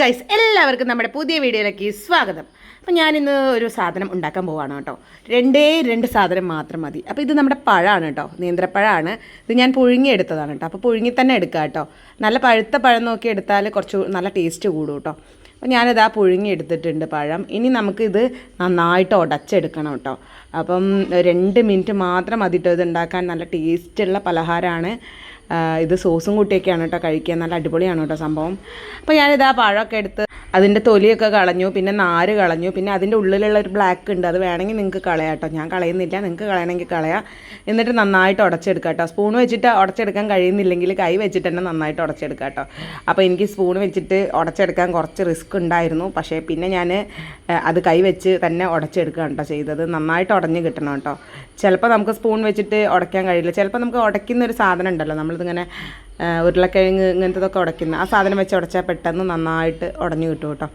Guys എല്ലാവർക്കും നമ്മുടെ പുതിയ വീഡിയോയിലേക്ക് സ്വാഗതം. അപ്പം ഞാനിന്ന് ഒരു സാധനം ഉണ്ടാക്കാൻ പോവാണ് കേട്ടോ. രണ്ടേ രണ്ട് സാധനം മാത്രം മതി. അപ്പോൾ ഇത് നമ്മുടെ പഴമാണ് കേട്ടോ. നേന്ത്രപ്പഴമാണ് ഇത് ഞാൻ പുഴുങ്ങിയെടുത്തതാണ് കേട്ടോ. അപ്പോൾ പുഴുങ്ങി തന്നെ എടുക്കുക കേട്ടോ. നല്ല പഴുത്ത പഴം നോക്കി എടുത്താൽ കുറച്ച് നല്ല ടേസ്റ്റ് കൂടും കേട്ടോ. അപ്പോൾ ഞാനിത് ആ പുഴുങ്ങി എടുത്തിട്ടുണ്ട് പഴം. ഇനി നമുക്കിത് നന്നായിട്ട് ഉടച്ചെടുക്കണം കേട്ടോ. അപ്പം രണ്ട് മിനിറ്റ് മാത്രം മതി ഇത് ഉണ്ടാക്കാൻ. നല്ല ടേസ്റ്റുള്ള പലഹാരമാണ്. ഇത് സോസും കൂട്ടിയൊക്കെയാണ് കേട്ടോ കഴിക്കാൻ നല്ല അടിപൊളിയാണ് കേട്ടോ സംഭവം. അപ്പോൾ ഞാനിത് ആ പഴമൊക്കെ എടുത്ത് അതിന്റെ തൊലിയൊക്കെ കളഞ്ഞു പിന്നെ നാര് കളഞ്ഞു പിന്നെ അതിന്റെ ഉള്ളിലുള്ള ഒരു ബ്ലാക്ക് ഉണ്ട്. അത് വേണമെങ്കിൽ നിങ്ങൾക്ക് കളയാം കേട്ടോ ഞാൻ കളയുന്നില്ല. നിങ്ങൾക്ക് കളയണമെങ്കിൽ കളയാം. എന്നിട്ട് നന്നായിട്ട് ഉടച്ചെടുക്കാം കേട്ടോ സ്പൂൺ വെച്ചിട്ട് ഉടച്ചെടുക്കാൻ കഴിയുന്നില്ലെങ്കിൽ കൈ വെച്ചിട്ട് തന്നെ നന്നായിട്ട് ഉടച്ചെടുക്കാം കേട്ടോ അപ്പോൾ എനിക്ക് സ്പൂൺ വെച്ചിട്ട് ഉടച്ചെടുക്കാൻ കുറച്ച് റിസ്ക് ഉണ്ടായിരുന്നു. പക്ഷേ പിന്നെ ഞാൻ അത് കൈ വെച്ച് തന്നെ ഉടച്ചെടുക്കുക കേട്ടോ ചെയ്തത്. നന്നായിട്ട് ഉടഞ്ഞ് കിട്ടണം കേട്ടോ ചിലപ്പോൾ നമുക്ക് സ്പൂൺ വെച്ചിട്ട് ഉടയ്ക്കാൻ കഴിയില്ല. ചിലപ്പോൾ നമുക്ക് ഉടയ്ക്കുന്ന ഒരു സാധനം ഉണ്ടല്ലോ. നമ്മളിതിങ്ങനെ ഉരുളക്കിഴങ്ങ് ഇങ്ങനത്തതൊക്കെ ഉടയ്ക്കുന്ന ആ സാധനം വെച്ച് ഉടച്ചാൽ പെട്ടെന്ന് നന്നായിട്ട് ഉടഞ്ഞു കിട്ടും കേട്ടോ.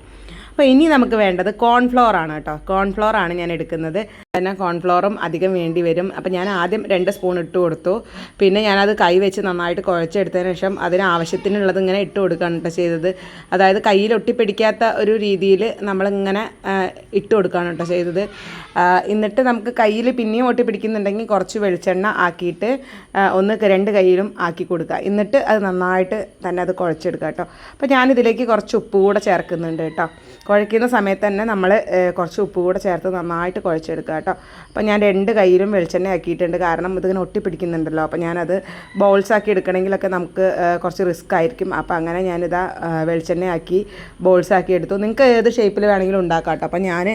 അപ്പോൾ ഇനി നമുക്ക് വേണ്ടത് കോൺഫ്ലോർ ആണ് കേട്ടോ. കോൺഫ്ലോർ ആണ് ഞാൻ എടുക്കുന്നത്. പിന്നെ കോൺഫ്ലോറും അധികം വേണ്ടി വരും. അപ്പം ഞാൻ ആദ്യം രണ്ട് സ്പൂൺ ഇട്ട് കൊടുത്തു. പിന്നെ ഞാനത് കൈ വെച്ച് നന്നായിട്ട് കുഴച്ചെടുത്തതിന് ശേഷം അതിന് ആവശ്യത്തിനുള്ളത് ഇങ്ങനെ ഇട്ട് കൊടുക്കുകയാണ് കേട്ടോ ചെയ്തത്. അതായത് കയ്യിൽ ഒട്ടിപ്പിടിക്കാത്ത ഒരു രീതിയിൽ നമ്മളിങ്ങനെ ഇട്ട് കൊടുക്കുകയാണ് കേട്ടോ ചെയ്തത്. എന്നിട്ട് നമുക്ക് കയ്യിൽ പിന്നെയും ഒട്ടിപ്പിടിക്കുന്നുണ്ടെങ്കിൽ കുറച്ച് വെളിച്ചെണ്ണ ആക്കിയിട്ട് ഒന്ന് രണ്ട് കയ്യിലും ആക്കി കൊടുക്കുക. എന്നിട്ട് അത് നന്നായിട്ട് തന്നെ അത് കുഴച്ചെടുക്കുക കേട്ടോ അപ്പോൾ ഞാനിതിലേക്ക് കുറച്ച് ഉപ്പ് കൂടെ ചേർക്കുന്നുണ്ട് കേട്ടോ കുഴയ്ക്കുന്ന സമയത്ത് തന്നെ നമ്മൾ കുറച്ച് ഉപ്പ് കൂടെ ചേർത്ത് നന്നായിട്ട് കുഴച്ചെടുക്കുക കേട്ടോ. അപ്പോൾ ഞാൻ രണ്ട് കയ്യിലും വെളിച്ചെണ്ണ ആക്കിയിട്ടുണ്ട്. കാരണം ഇതിങ്ങനെ ഒട്ടിപ്പിടിക്കുന്നുണ്ടല്ലോ. അപ്പോൾ ഞാനത് ബോൾസ് ആക്കി എടുക്കണമെങ്കിലൊക്കെ നമുക്ക് കുറച്ച് റിസ്ക് ആയിരിക്കും. അപ്പോൾ അങ്ങനെ ഞാനിതാ വെളിച്ചെണ്ണ ആക്കി ബോൾസ് ആക്കി എടുത്തു. നിങ്ങൾക്ക് ഏത് ഷേപ്പിൽ വേണമെങ്കിലും ഉണ്ടാക്കാം കേട്ടോ. അപ്പോൾ ഞാൻ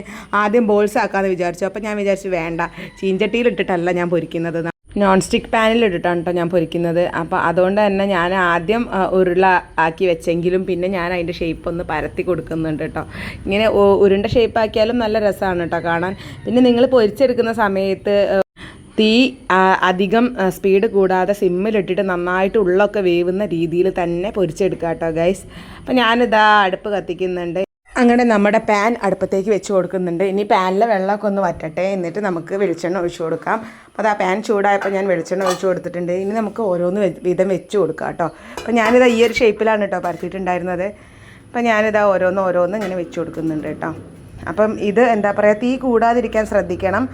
ആദ്യം ബോൾസ് ആക്കാമെന്ന് വിചാരിച്ചു. അപ്പോൾ ഞാൻ വിചാരിച്ചു വേണ്ട. ചീഞ്ചട്ടിയിൽ ഇട്ടിട്ടല്ല ഞാൻ പൊരിക്കുന്നത്. നോൺ സ്റ്റിക്ക് പാനിൽ ഇട്ടിട്ടാണ് കേട്ടോ ഞാൻ പൊരിക്കുന്നത്. അപ്പോൾ അതുകൊണ്ട് തന്നെ ഞാൻ ആദ്യം ഉരുള ആക്കി വെച്ചെങ്കിലും പിന്നെ ഞാൻ അതിന്റെ ഷേപ്പ് ഒന്ന് പരത്തി കൊടുക്കുന്നുണ്ട് കേട്ടോ ഇങ്ങനെ ഉരുണ്ട ഷേപ്പ് ആക്കിയാലും നല്ല രസമാണ് കേട്ടോ കാണാൻ. പിന്നെ നിങ്ങൾ പൊരിച്ചെടുക്കുന്ന സമയത്ത് തീ അധികം സ്പീഡ് കൂടാതെ സിമ്മിലിട്ടിട്ട് നന്നായിട്ട് ഉള്ളൊക്കെ വേവുന്ന രീതിയിൽ തന്നെ പൊരിച്ചെടുക്കാം കേട്ടോ ഗൈസ് അപ്പോൾ ഞാനിതാ അടുപ്പ് കത്തിക്കുന്നുണ്ട്. അങ്ങനെ നമ്മുടെ പാൻ അടുപ്പത്തേക്ക് വെച്ച് കൊടുക്കുന്നുണ്ട്. ഇനി പാനിലെ വെള്ളമൊക്കെ ഒന്ന് വറ്റട്ടെ എന്നിട്ട് നമുക്ക് വെളിച്ചെണ്ണ ഒഴിച്ചു കൊടുക്കാം. അപ്പോൾ ആ പാൻ ചൂടായപ്പോൾ ഞാൻ വെളിച്ചെണ്ണ ഒഴിച്ചു കൊടുത്തിട്ടുണ്ട്. ഇനി നമുക്ക് ഓരോന്ന് വിധം വെച്ച് കൊടുക്കാം കേട്ടോ. അപ്പോൾ ഞാനിതാ ഈ ഒരു ഷേപ്പിലാണ് കേട്ടോ പരത്തിയിട്ടുണ്ടായിരുന്നത്. അപ്പോൾ ഞാനിതാ ഓരോന്ന് ഓരോന്ന് ഇങ്ങനെ വെച്ച് കൊടുക്കുന്നുണ്ട് കേട്ടോ. അപ്പം ഇത് എന്താ പറയുക തീ കൂടാതിരിക്കാൻ ശ്രദ്ധിക്കണം.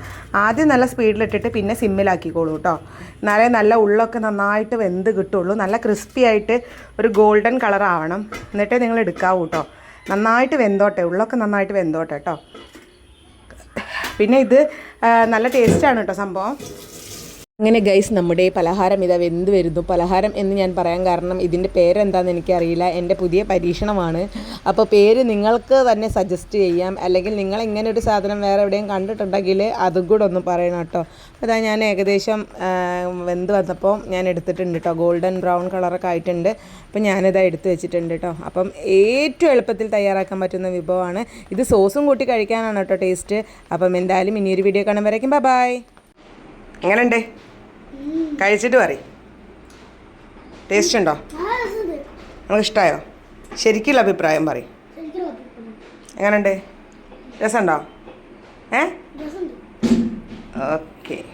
ആദ്യം നല്ല സ്പീഡിലിട്ടിട്ട് പിന്നെ സിമ്മിലാക്കിക്കോളൂ കേട്ടോ. എന്നാലേ നല്ല ഉള്ളൊക്കെ നന്നായിട്ട് വെന്ത് കിട്ടുള്ളൂ. നല്ല ക്രിസ്പി ആയിട്ട് ഒരു ഗോൾഡൻ കളർ ആവണം. എന്നിട്ടേ നിങ്ങൾ എടുക്കാവൂ കേട്ടോ. നന്നായിട്ട് വെന്തോട്ടെ ഉള്ളൊക്കെ നന്നായിട്ട് വെന്തോട്ടെ കേട്ടോ പിന്നെ ഇത് നല്ല ടേസ്റ്റാണ് കേട്ടോ സംഭവം. അങ്ങനെ ഗൈസ് നമ്മുടെ പലഹാരം ഇതാ വെന്ത് വരുന്നു. പലഹാരം എന്ന് ഞാൻ പറയാൻ കാരണം ഇതിന്റെ പേരെന്താണെന്ന് എനിക്കറിയില്ല. എന്റെ പുതിയ പരീക്ഷണമാണ്. അപ്പോൾ പേര് നിങ്ങൾക്ക് തന്നെ സജസ്റ്റ് ചെയ്യാം. അല്ലെങ്കിൽ നിങ്ങൾ ഇങ്ങനെ ഒരു സാധനം വേറെ എവിടെയും കണ്ടിട്ടുണ്ടെങ്കിൽ അതും കൂടെ ഒന്ന് പറയണം കേട്ടോ. അതാ ഞാൻ ഏകദേശം വെന്ത് വന്നപ്പോൾ ഞാൻ എടുത്തിട്ടുണ്ട് കേട്ടോ. ഗോൾഡൻ ബ്രൗൺ കളറൊക്കെ ആയിട്ടുണ്ട്. അപ്പോൾ ഞാനിതാ എടുത്ത് വെച്ചിട്ടുണ്ട് കേട്ടോ. അപ്പം ഏറ്റവും എളുപ്പത്തിൽ തയ്യാറാക്കാൻ പറ്റുന്ന വിഭവമാണ്. ഇത് സോസും കൂട്ടി കഴിക്കാനാണ് കേട്ടോ ടേസ്റ്റ് അപ്പം എന്തായാലും ഇനിയൊരു വീഡിയോ കാണുമ്പോഴേക്കും ബൈ എങ്ങനെയുണ്ട്? കഴിച്ചിട്ട് പറയും. ടേസ്റ്റ് ഉണ്ടോ നമുക്ക് ഇഷ്ടമായോ ശരിക്കുള്ള അഭിപ്രായം പറയും. എങ്ങനെയുണ്ട്? രസമുണ്ടോ? ഏ? ഓക്കെ.